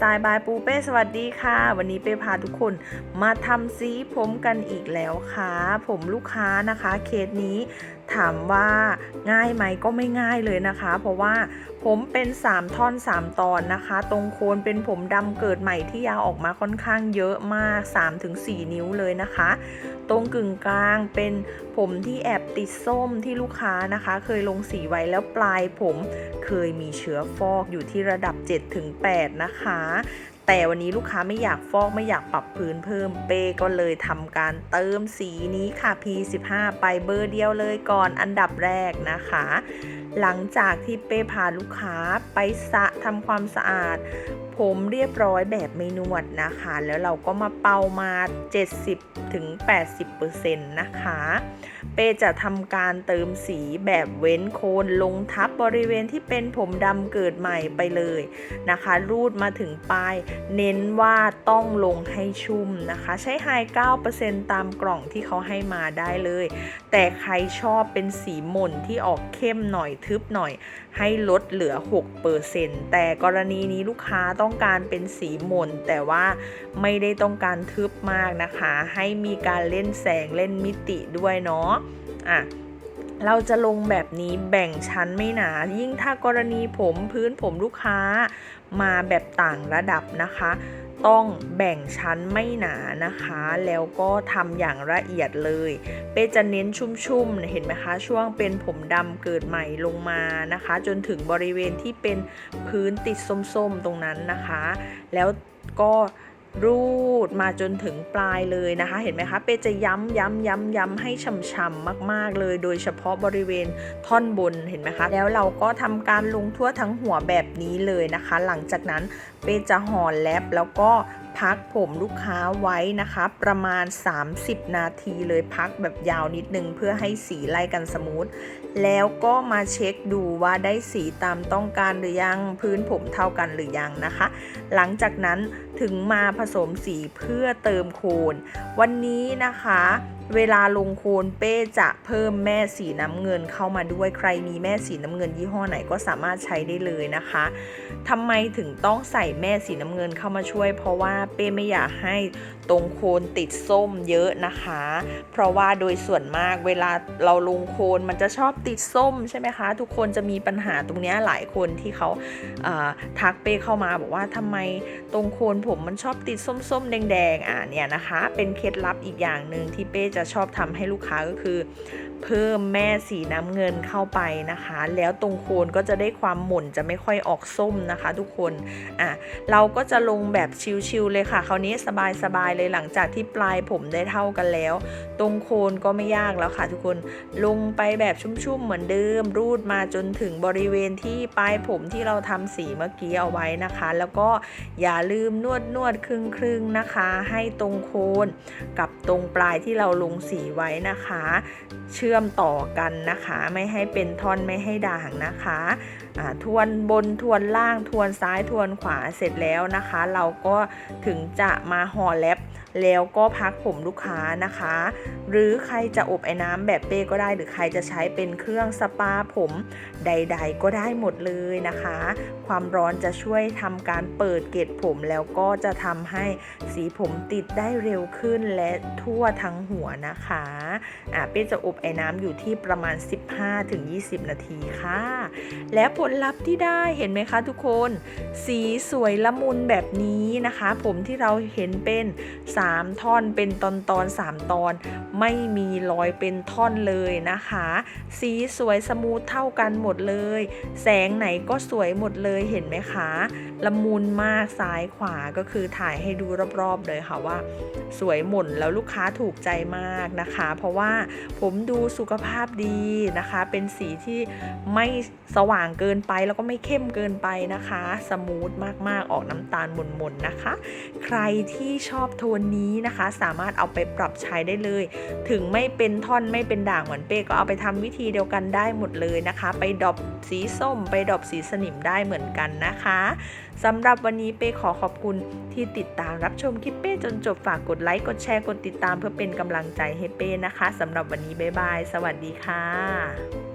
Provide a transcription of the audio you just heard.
สไตล์บายปูเป้สวัสดีค่ะ วันนี้เป้พาทุกคนมาทำสีผมกันอีกแล้วค่ะ ผมลูกค้านะคะ เคสนี้ ถามว่าง่ายไหมก็ไม่ง่ายเลยนะคะ เพราะว่าผมเป็น 3 ท่อน 3 ตอนนะคะ ตรงโคนเป็นผมดำเกิดใหม่ที่ยาวออกมาค่อนข้างเยอะมาก 3-4 นิ้วเลยนะคะ ตรงกึ่งกลางเป็นผมที่แอบติดส้มที่ลูกค้านะคะ เคยลงสีไว้แล้วปลายผมเคยมีเชื้อฟอกอยู่ที่ระดับ 7-8 นะคะ แต่วันนี้ลูกค้าไม่อยากฟอกไม่อยากปรับพื้นเพิ่มเป้ก็เลยทำการเติมสีนี้ค่ะ P15 ไปเบอร์เดียวเลยก่อนอันดับแรกนะคะ หลังจากที่เป้พาลูกค้าไปสะทำความสะอาด ผมเรียบร้อยแบบไม่นวดนะคะ แล้วเราก็มาเป่ามา 70ถึง80%นะคะ เป้จะทำการเติมสีแบบเว้นโคนลงทับบริเวณที่เป็นผมดำเกิดใหม่ไปเลยนะคะ รูดมาถึงปลาย เน้นว่าต้องลงให้ชุ่มนะคะ ใช้ไฮ9%ตามกล่องที่เขาให้มาได้เลย แต่ใครชอบเป็นสีหม่นที่ออกเข้มหน่อยทึบหน่อย ให้ลดเหลือ 6%แต่กรณีนี้ลูกค้าต้องการเป็นสีหม่นแต่ว่าไม่ได้ต้องการทึบมากนะคะ ให้มีการเล่นแสงเล่นมิติด้วยเนาะอะเราจะลงแบบนี้แบ่งชั้นไม่หนา ยิ่งถ้ากรณีผมพื้นผมลูกค้ามาแบบต่างระดับนะคะ ต้องแบ่งชั้นไม่หนานะคะ แล้วก็ทำอย่างละเอียดเลย เป้จะเน้นชุ่มๆ เห็นไหมคะ ช่วงเป็นผมดำเกิดใหม่ลงมานะคะ จนถึงบริเวณที่เป็นพื้นติดส้มๆ ตรงนั้นนะคะ แล้วก็ รูดมาจนถึงปลายเลยนะคะ เห็นไหมคะเปจะย้ำย้ำย้ำย้ำให้ฉ่ำๆมากๆเลย โดยเฉพาะบริเวณท่อนบนเห็นไหมคะ แล้วเราก็ทำการลงทั่วทั้งหัวแบบนี้เลยนะคะ หลังจากนั้นเปจะห่อแลปแล้วก็พักผมลูกค้าไว้นะคะ ประมาณ 30 นาทีเลยพักแบบยาวนิดนึงเพื่อให้สีไล่กันสมูทแล้วก็มาเช็คดูว่าได้สีตามต้องการหรือยังพื้นผมเท่ากันหรือยังนะคะ หลังจากนั้น ถึงมาผสมสีเพื่อเติมโคน วันนี้นะคะ เวลาลงโคนเป้จะเพิ่มแม่สีน้ำเงินเข้ามาด้วยใครมีแม่สีน้ำเงินยี่ห้อไหนก็สามารถใช้ได้เลยนะคะทำไมถึงต้องใส่แม่สีน้ำเงินเข้ามาช่วย เพราะว่าเป้ไม่อยากให้ตรงโคนติดส้มเยอะนะคะ เพราะว่าโดยส่วนมากเวลาเราลงโคนมันจะชอบติดส้มใช่ไหมคะ ทุกคนจะมีปัญหาตรงนี้หลายคนที่เขาอ่าทักเป้เข้ามาบอกว่าทำไมตรงโคนผมมันชอบติดส้มๆ แดงๆ อะเนี่ยนะคะ เป็นเคล็ดลับอีกอย่างหนึ่งที่เป้จะชอบทำให้ลูกค้าก็คือ เพิ่มแม่สีน้ำเงินเข้าไปนะคะ แล้วตรงโคนก็จะได้ความหม่นจะไม่ค่อยออกส้มนะคะ ทุกคนอะเราก็จะลงแบบชิลๆเลยค่ะ คราวนี้สบายๆเลยหลังจากที่ปลายผมได้เท่ากันแล้ว ตรงโคนก็ไม่ยากแล้วค่ะ ทุกคนลงไปแบบชุ่มๆเหมือนเดิม รูดมาจนถึงบริเวณที่ปลายผมที่เราทำสีเมื่อกี้เอาไว้นะคะ แล้วก็อย่าลืมนวดนวดครึ่งๆนะคะ ให้ตรงโคนกับตรงปลายที่เราลงสีไว้นะคะเชื่ื่อมต่อกันนะคะ ไม่ให้เป็นท่อนไม่ให้ด่างนะคะทวนบนทวนล่างทวนซ้ายทวนขวาเสร็จแล้วนะคะ เราก็ถึงจะมาห่อแลป แล้วก็พักผมลูกค้านะคะ หรือใครจะอบไอ้น้ำแบบเป้ก็ได้หรือใครจะใช้เป็นเครื่องสปาผมใด ๆ ก็ได้หมดเลยนะคะ ความร้อนจะช่วยทำการเปิดเกล็ดผมแล้วก็จะทำให้สีผมติดได้เร็วขึ้นและทั่วทั้งหัวนะคะอะเป้จะอบไอ้น้ำอยู่ที่ประมาณ 15-20 นาทีค่ะ และผลลัพธ์ที่ได้เห็นไหมคะทุกคน สีสวยละมุนแบบนี้นะคะ ผมที่เราเห็นเป็น3 ท่อนเป็นตอนตอน3ตอน ไม่มีรอยเป็นท่อนเลยนะคะ สีสวยสมูทเท่ากันหมดเลย แสงไหนก็สวยหมดเลยเห็นไหมคะละมุนมากซ้ายขวาก็คือถ่ายให้ดูรอบๆเลยค่ะว่า สวยหม่นแล้วลูกค้าถูกใจมากนะคะ เพราะว่าผมดูสุขภาพดีนะคะ เป็นสีที่ไม่สว่างเกินไปแล้วก็ไม่เข้มเกินไปนะคะ สมูทมากๆออกน้ำตาลหม่นๆนะคะ ใครที่ชอบโทนนี้นะคะ สามารถเอาไปปรับใช้ได้เลย ถึงไม่เป็นท่อนไม่เป็นด่างเหมือนเป้ก็เอาไปทำวิธีเดียวกันได้หมดเลยนะคะ ไปดอปสีส้ม ไปดอปสีสนิมได้เหมือนกันนะคะสำหรับวันนี้เป้ขอขอบคุณที่ติดตามรับชมคลิปเป้จนจบฝากกดไลค์กดแชร์กดติดตามเพื่อเป็นกำลังใจให้เป้นะคะสำหรับวันนี้บ๊ายบาย สวัสดีค่ะ